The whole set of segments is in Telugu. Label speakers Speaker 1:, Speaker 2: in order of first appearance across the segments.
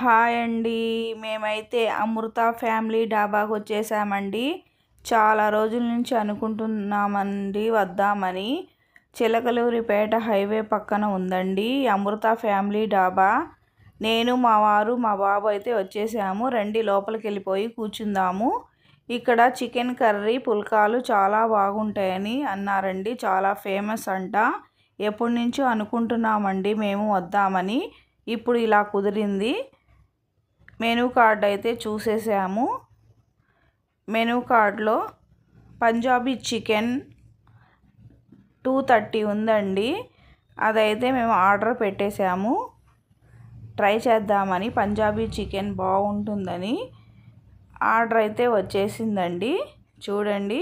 Speaker 1: హాయ్ అండి. మేమైతే అమృత ఫ్యామిలీ డాబాకు వచ్చేసామండి. చాలా రోజుల నుంచి అనుకుంటున్నామండి వద్దామని. చిలకలూరిపేట హైవే పక్కన ఉందండి అమృత ఫ్యామిలీ డాబా. నేను మా వారు మా బాబు అయితే వచ్చేసాము. రండి లోపలికి వెళ్ళిపోయి కూర్చుందాము. ఇక్కడ చికెన్ కర్రీ పుల్కాలు చాలా బాగుంటాయని అన్నారండి. చాలా ఫేమస్ అంట. ఎప్పటి నుంచో అనుకుంటున్నామండి మేము వద్దామని. ఇప్పుడు ఇలా కుదిరింది. మెనూ కార్డ్ అయితే చూసేసాము. మెనూ కార్డ్లో పంజాబీ చికెన్ టూ థర్టీ ఉందండి. అదైతే మేము ఆర్డర్ పెట్టేశాము ట్రై చేద్దామని పంజాబీ చికెన్ బాగుంటుందని ఆర్డర్ అయితే వచ్చేసిందండి. చూడండి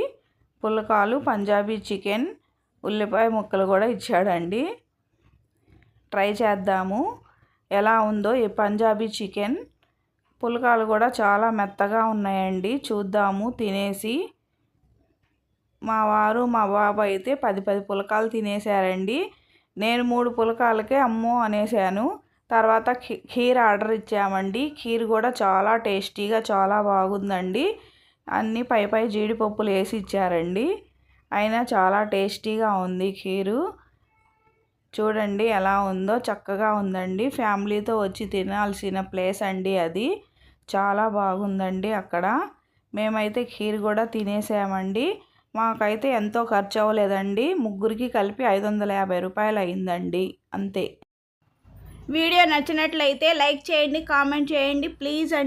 Speaker 1: పులకాలు పంజాబీ చికెన్ ఉల్లిపాయ ముక్కలు కూడా ఇచ్చాడండి. ట్రై చేద్దాము. ఎలా ఉందో ఈ పంజాబీ చికెన్ పుల్కాలు కూడా చాలా మెత్తగా ఉన్నాయండి. చూద్దాము. తినేసి మా వారు మా బాబు అయితే పది పది పులకాలు తినేసారండి నేను మూడు పులకాలకే అమ్మో అనేసాను తర్వాత ఖీర్ ఆర్డర్ ఇచ్చామండి. ఖీర్ కూడా చాలా టేస్టీగా చాలా బాగుందండి. అన్నీ పై పై జీడిపప్పులు వేసి ఇచ్చారండి. అయినా చాలా టేస్టీగా ఉంది ఖీరు. చూడండి ఎలా ఉందో చక్కగా ఉందండి. ఫ్యామిలీతో వచ్చి తినాల్సిన ప్లేస్ అండి అది. చాలా బాగుందండి అక్కడ. మేమైతే ఖీర్ కూడా తినేసామండి. మాకైతే ఎంతో ఖర్చు అవ్వలేదండి ముగ్గురికి కలిపి ఐదు వందల యాభై రూపాయలు అయిందండి అంతే.
Speaker 2: వీడియో నచ్చినట్లయితే లైక్ చేయండి కామెంట్ చేయండి. ప్లీజ్ అండి.